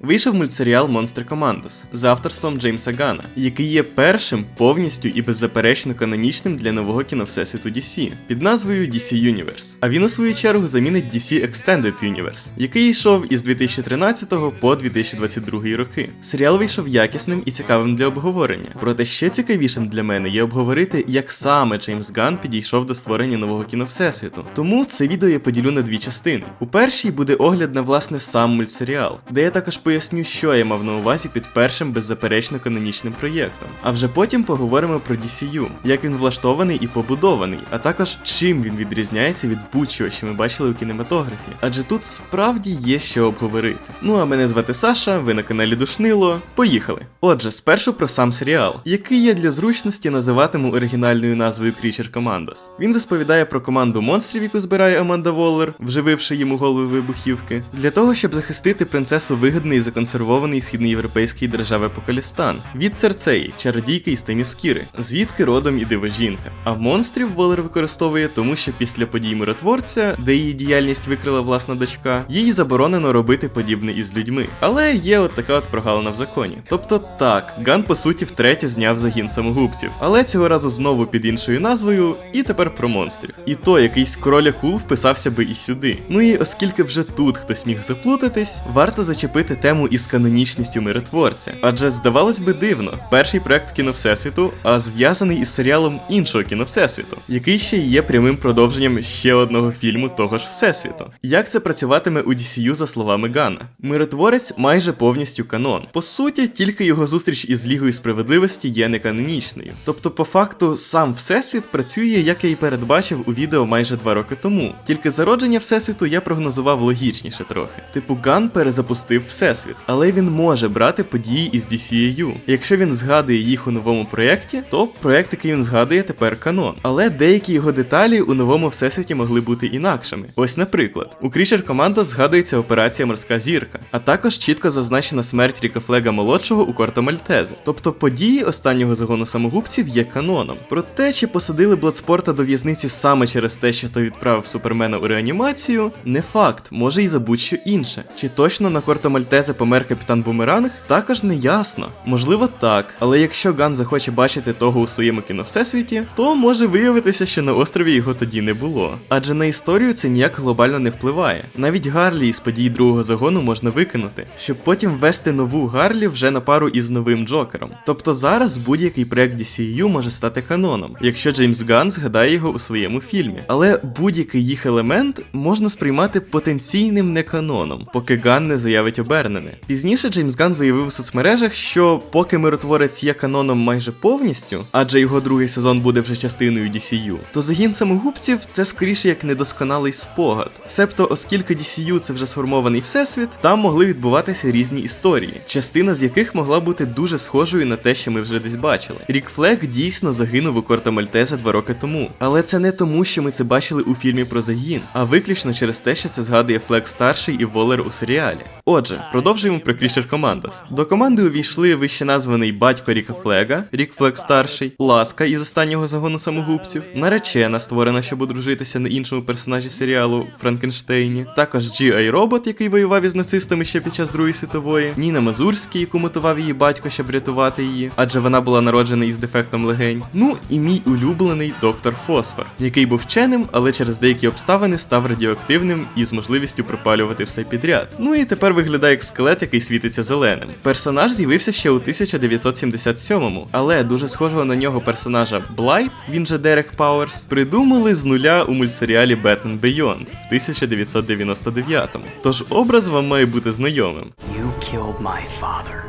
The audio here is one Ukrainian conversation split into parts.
Вийшов мультсеріал Монстр Командос з авторством Джеймса Гана, який є першим повністю і беззаперечно канонічним для нового кіновсесвіту DC під назвою DC Universe. А він у свою чергу замінить DC Extended Universe, який йшов із 2013 по 2022 роки. Серіал вийшов якісним і цікавим для обговорення. Проте ще цікавішим для мене є обговорити, як саме Джеймс Ган підійшов до створення нового кіновсесвіту. Тому це відео я поділю на дві частини. У першій буде огляд на власне сам мультсеріал, де я також поясню, що я мав на увазі під першим беззаперечно канонічним проєктом. А вже потім поговоримо про DCU, як він влаштований і побудований, а також чим він відрізняється від будь-чого, що ми бачили у кінематографі. Адже тут справді є що обговорити. Ну а мене звати Саша, ви на каналі Душнило. Поїхали! Отже, спершу про сам серіал, який я для зручності називатиму оригінальною назвою Creature Commandos. Він розповідає про команду монстрів, яку збирає Аманда Воллер, вжививши йому голови вибухівки, для того, щоб захистити принцесу вигідний і законсервований східноєвропейський держави Покалістан від Церцеї, чародійки із Теміскіри, звідки родом і дива жінка. А монстрів Воллер використовує тому, що після подій миротворця, де її діяльність викрила власна дочка, їй заборонено робити подібне із людьми. Але є от така от прогалина в законі. Тобто так, Ган по суті втретє зняв загін самогубців, але цього разу знову під іншою назвою, і тепер про монстрів. І то якийсь король акул вписався би і сюди. Ну і оскільки вже тут хтось міг заплутатись, варто зачепити тему із канонічністю миротворця. Адже здавалось би дивно, перший проект кіно Всесвіту, а зв'язаний із серіалом іншого кіно Всесвіту, який ще є прямим продовженням ще одного фільму того ж Всесвіту. Як це працюватиме у DCU за словами Гана? Миротворець майже повністю канон. По суті, тільки його зустріч із Лігою справедливості є неканонічною. Тобто, по факту, сам Всесвіт працює, як я і передбачив у відео майже два роки тому. Тільки зародження Всесвіту я прогнозував логічніше трохи. Типу, Ган перезапустив Всесвіт, але він може брати події із DCEU. Якщо він згадує їх у новому проєкті, то проєкт, який він згадує, тепер канон. Але деякі його деталі у новому всесвіті могли бути інакшими. Ось, наприклад, у Creature Commandos згадується операція Морська зірка, а також чітко зазначена смерть Ріка Флега молодшого у Корто Мальтезе. Тобто події останнього загону самогубців є каноном. Про те, чи посадили Бладспорта до в'язниці саме через те, що той відправив Супермена у реанімацію, не факт, може і за будь-що інше. Чи точно на Корто Мальтезе помер капітан Бумеранг? Також не ясно. Можливо, так. Але якщо Ган захоче бачити того у своєму кіно всесвіті, то може виявитися, що на острові його тоді не було. Адже на історію це ніяк глобально не впливає. Навіть Гарлі із подій другого загону можна викинути, щоб потім ввести нову Гарлі вже на пару із новим Джокером. Тобто зараз будь-який проект DCU може стати каноном, якщо Джеймс Ган згадає його у своєму фільмі. Але будь-який їх елемент можна сприймати потенційним неканоном, поки Ган не заявить обернене. Пізніше Джеймс Ган заявив у соцмережах, що поки миротворець є каноном майже повністю, адже його другий сезон буде вже частиною DCU, то загін самогубців це скоріше як недосконалий спогад. Себто, оскільки DCU це вже сформований всесвіт, там могли відбуватися різні історії, частина з яких могла бути дуже схожою на те, що ми вже десь бачили. Рік Флек дійсно загинув у Корто Мальтезе два роки тому. Але це не тому, що ми це бачили у фільмі про загін, а виключно через те, що це згадує Флек старший і Волер у серіалі. Отже, продовжуємо про Creature Commandos. До команди увійшли вище названий батько Ріка Флега, Рік Флег старший, Ласка із останнього загону самогубців, наречена, створена, щоб одружитися на іншому персонажі серіалу Франкенштейні, також G.I. Робот, який воював із нацистами ще під час Другої світової, Ніна Мазурський, яку мотивав її батько, щоб рятувати її, адже вона була народжена із дефектом легень. Ну і мій улюблений доктор Фосфор, який був вченим, але через деякі обставини став радіоактивним і з можливістю пропалювати все підряд. Ну і тепер виглядає як скелет, який світиться зеленим. Персонаж з'явився ще у 1977-му, але дуже схожого на нього персонажа Блайт, він же Дерек Пауерс, придумали з нуля у мультсеріалі Batman Beyond в 1999-му. Тож образ вам має бути знайомим. You killed my father.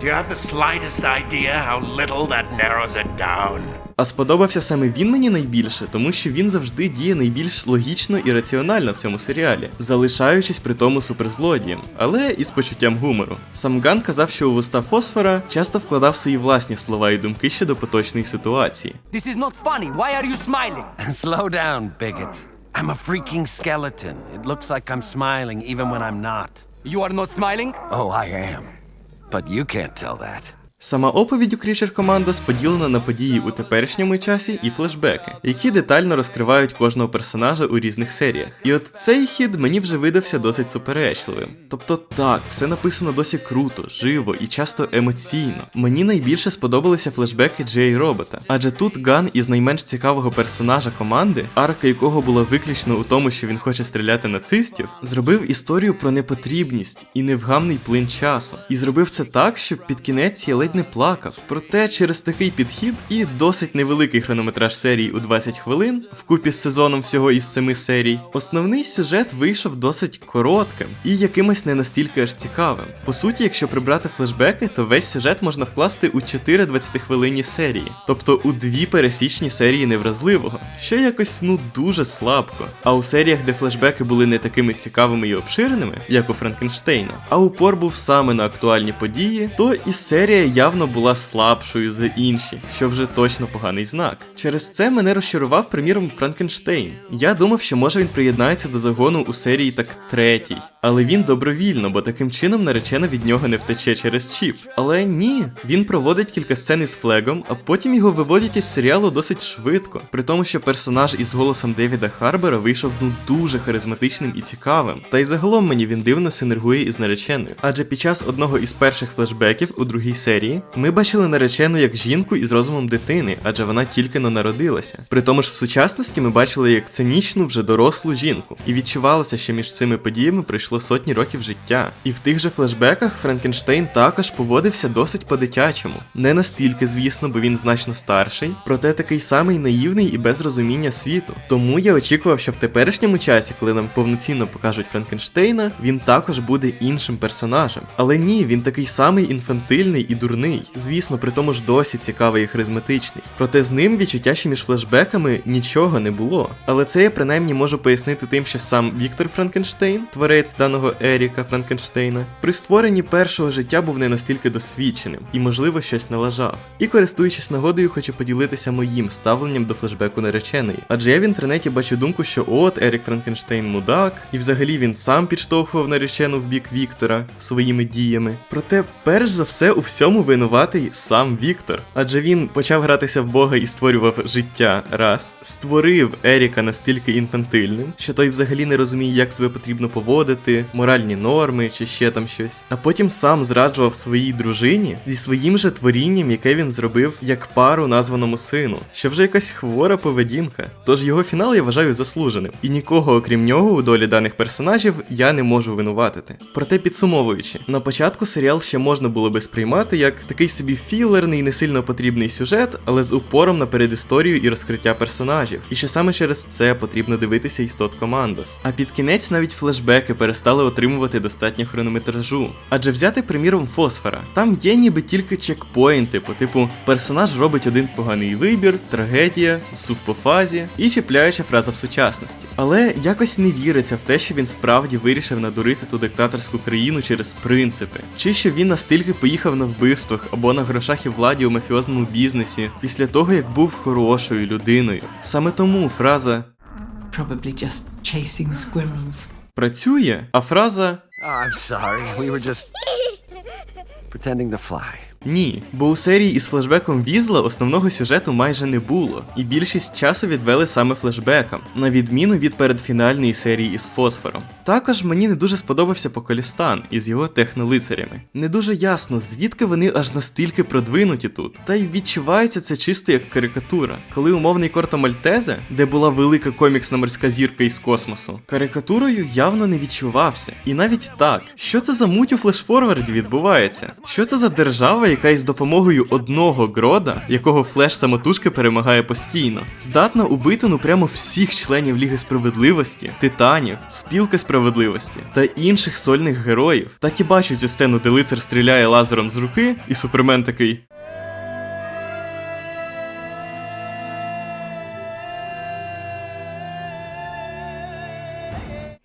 Do you have the slightest idea how little that narrows it down? А сподобався саме він мені найбільше, тому що він завжди діє найбільш логічно і раціонально в цьому серіалі, залишаючись при тому суперзлодієм, але із почуттям гумору. Сам Ган казав, що у вуста фосфора часто вкладав свої власні слова і думки щодо поточної ситуації. This is not funny. Why are you smiling? Slow down, bigot. I'm a freaking skeleton. It looks like I'm smiling even when I'm not. You are not smiling? Oh, I am. But you can't tell that. Сама оповідь у Creature Commandos поділена на події у теперішньому часі і флешбеки, які детально розкривають кожного персонажа у різних серіях. І от цей хід мені вже видався досить суперечливим. Тобто, так, все написано досі круто, живо і часто емоційно. Мені найбільше сподобалися флешбеки Джей Робота, адже тут Ган із найменш цікавого персонажа команди, арка якого була виключно у тому, що він хоче стріляти нацистів, зробив історію про непотрібність і невгамний плин часу. І зробив це так, щоб під кінець я ледь не плакав. Проте через такий підхід і досить невеликий хронометраж серії у 20 хвилин, вкупі з сезоном всього із 7 серій, основний сюжет вийшов досить коротким і якимось не настільки аж цікавим. По суті, якщо прибрати флешбеки, то весь сюжет можна вкласти у 4 20-хвилинні серії, тобто у дві пересічні серії невразливого, що якось ну дуже слабко. А у серіях, де флешбеки були не такими цікавими і обширеними, як у Франкенштейна, а упор був саме на актуальні події, то і серія явно була слабшою за інші, що вже точно поганий знак. Через це мене розчарував, приміром, Франкенштейн. Я думав, що може він приєднається до загону у серії так третій, але він добровільно, бо таким чином наречена від нього не втече через чіп. Але ні, він проводить кілька сцен із флегом, а потім його виводять із серіалу досить швидко. При тому, що персонаж із голосом Девіда Харбера вийшов ну дуже харизматичним і цікавим. Та й загалом мені він дивно синергує із нареченою. Адже під час одного із перших флешбеків у другій серії ми бачили наречену як жінку із розумом дитини, адже вона тільки но народилася. При тому ж в сучасності ми бачили як цинічну вже дорослу жінку, і відчувалося, що між цими подіями пройшло сотні років життя. І в тих же флешбеках Франкенштейн також поводився досить по-дитячому. Не настільки, звісно, бо він значно старший, проте такий самий наївний і без розуміння світу. Тому я очікував, що в теперішньому часі, коли нам повноцінно покажуть Франкенштейна, він також буде іншим персонажем. Але ні, він такий самий інфантильний і дурний. Звісно, при тому ж досі цікавий і харизматичний. Проте з ним відчуття, що між флешбеками нічого не було. Але це я принаймні можу пояснити тим, що сам Віктор Франкенштейн, творець даного Еріка Франкенштейна, при створенні першого життя був не настільки досвідченим і, можливо, щось налажав. І користуючись нагодою, хочу поділитися моїм ставленням до флешбеку нареченої. Адже я в інтернеті бачу думку, що от Ерік Франкенштейн мудак, і взагалі він сам підштовхував наречену в бік Віктора своїми діями. Проте, перш за все, у всьому винуватий сам Віктор. Адже він почав гратися в Бога і створював життя раз, створив Еріка настільки інфантильним, що той взагалі не розуміє, як себе потрібно поводити, моральні норми чи ще там щось. А потім сам зраджував своїй дружині зі своїм же творінням, яке він зробив як пару названому сину, що вже якась хвора поведінка. Тож його фінал я вважаю заслуженим, і нікого, окрім нього, у долі даних персонажів я не можу винуватити. Проте підсумовуючи, на початку серіал ще можна було би сприймати як такий собі філерний, не сильно потрібний сюжет, але з упором на передісторію і розкриття персонажів. І що саме через це потрібно дивитися істот Командос. А під кінець навіть флешбеки перестали отримувати достатньо хронометражу. Адже взяти приміром Фосфора, там є ніби тільки чекпоінти, по типу персонаж робить один поганий вибір, трагедія, зсув по фазі і чіпляюча фраза в сучасності. Але якось не віриться в те, що він справді вирішив надурити ту диктаторську країну через принципи, чи що він настільки поїхав на вбивствах або на грошах і владі у мафіозному бізнесі після того, як був хорошою людиною. Саме тому фраза Probably just chasing squirrels. працює, а фраза Oh, I'm sorry. We were just pretending to fly. Ні, бо у серії із флешбеком Візла основного сюжету майже не було, і більшість часу відвели саме флешбекам, на відміну від передфінальної серії із фосфором. Також мені не дуже сподобався Поколістан із його технолицарями. Не дуже ясно, звідки вони аж настільки продвинуті тут. Та й відчувається це чисто як карикатура. Коли умовний Корто Мальтезе, де була велика коміксна морська зірка із космосу, карикатурою явно не відчувався. І навіть так, що це за муть у флешфорварді відбувається? Що це за держава, яка із допомогою одного грода, якого флеш самотужки перемагає постійно, здатна убити ну прямо всіх членів Ліги справедливості, титанів, спілки справедливості та інших сольних героїв. Так і бачу цю сцену, де лицар стріляє лазером з руки, і супермен такий.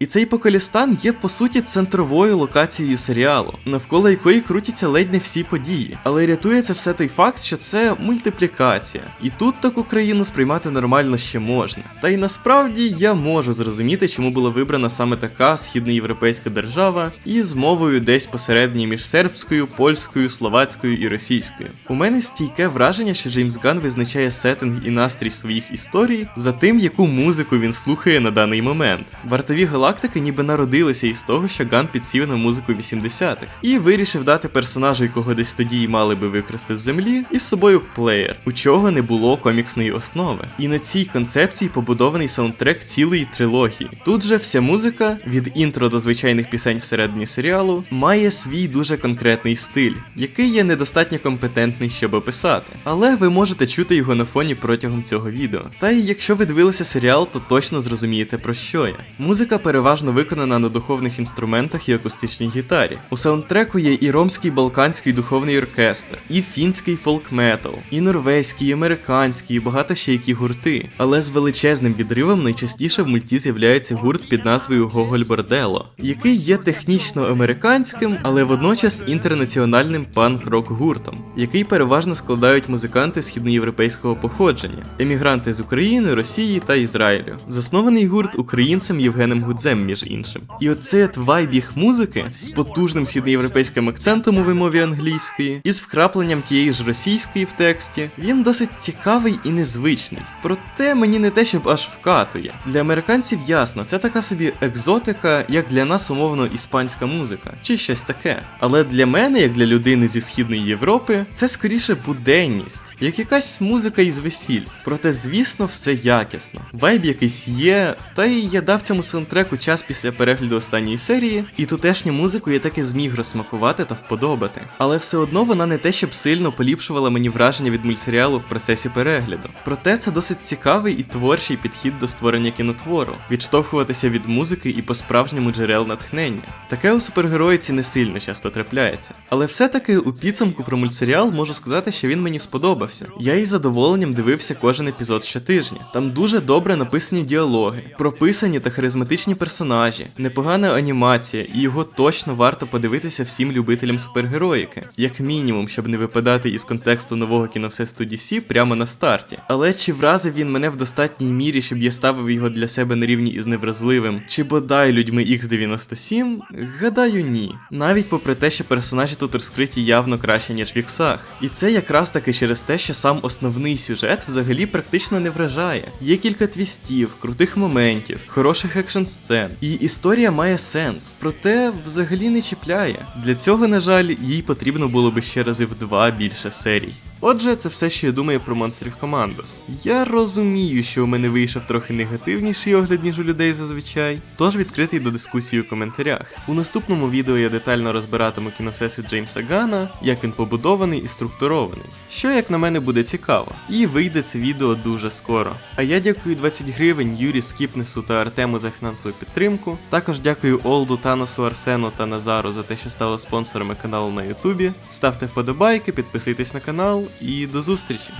І цей Поколістан є по суті центровою локацією серіалу, навколо якої крутяться ледь не всі події. Але рятує це все той факт, що це мультиплікація. І тут таку країну сприймати нормально ще можна. Та й насправді я можу зрозуміти, чому була вибрана саме така східноєвропейська держава із мовою десь посередній між сербською, польською, словацькою і російською. У мене стійке враження, що Джеймс Ган визначає сеттинг і настрій своїх історій за тим, яку музику він слухає на даний момент. Вартові галактики ніби народилися із того, що Ган підсів на музику 80-х і вирішив дати персонажу, якого десь тоді й мали би викрасти з землі, із собою плеєр, у чого не було коміксної основи. І на цій концепції побудований саундтрек цілої трилогії. Тут же вся музика від інтро до звичайних пісень всередині серіалу має свій дуже конкретний стиль, який є недостатньо компетентний, щоб описати. Але ви можете чути його на фоні протягом цього відео. Та й якщо ви дивилися серіал, то точно зрозумієте про що я. Музика переважно виконана на духовних інструментах і акустичній гітарі. У саундтреку є і ромський балканський духовний оркестр, і фінський фолк-метал, і норвезький, і американський, і багато ще які гурти. Але з величезним відривом найчастіше в мульті з'являється гурт під назвою Гоголь Бордело, який є технічно американським, але водночас інтернаціональним панк-рок гуртом, який переважно складають музиканти східноєвропейського походження, емігранти з України, Росії та Ізраїлю. Заснований гурт українцем Євгеном Гудзем, між іншим. І оцей от вайб їх музики з потужним східноєвропейським акцентом у вимові англійської, і з вкрапленням тієї ж російської в тексті, він досить цікавий і незвичний. Проте мені не те, щоб аж вкатує. Для американців ясно, це така собі екзотика, як для нас умовно іспанська музика, чи щось таке. Але для мене, як для людини зі східної Європи, це скоріше буденність, як якась музика із весіль. Проте, звісно, все якісно. Вайб якийсь є, та й я дав цьому саундтреку час після перегляду останньої серії, і тутешню музику я таки зміг розсмакувати та вподобати. Але все одно вона не те, щоб сильно поліпшувала мені враження від мультсеріалу в процесі перегляду. Проте це досить цікавий і творчий підхід до створення кінотвору, відштовхуватися від музики і по-справжньому джерел натхнення. Таке у супергероїці не сильно часто трапляється. Але все-таки у підсумку про мультсеріал можу сказати, що він мені сподобався. Я із задоволенням дивився кожен епізод щотижня. Там дуже добре написані діалоги, прописані та харизматичні персонажі, непогана анімація, і його точно варто подивитися всім любителям супергероїки, як мінімум, щоб не випадати із контексту нового кіновсесту DC прямо на старті. Але чи вразив він мене в достатній мірі, щоб я ставив його для себе на рівні із невразливим, чи бодай людьми X97? Гадаю, ні. Навіть попри те, що персонажі тут розкриті явно краще, ніж в іксах. І це якраз таки через те, що сам основний сюжет взагалі практично не вражає. Є кілька твістів, крутих моментів, хороших екшн сцен, і історія має сенс. Проте взагалі не чіпляє. Для цього, на жаль, їй потрібно було би ще рази в два більше серій. Отже, це все, що я думаю про монстрів Командос. Я розумію, що у мене вийшов трохи негативніший огляд, ніж у людей зазвичай, тож відкритий до дискусії у коментарях. У наступному відео я детально розбиратиму кіновсесвіт Джеймса Гана, як він побудований і структурований, що, як на мене, буде цікаво. І вийде це відео дуже скоро. А я дякую 20 гривень Юрі Скіпнесу та Артему за фінансову підтримку. Також дякую Олду, Таносу, Арсену та Назару за те, що стали спонсорами каналу на Ютубі. Ставте вподобайки, підписуйтесь на канал і до зустрічі!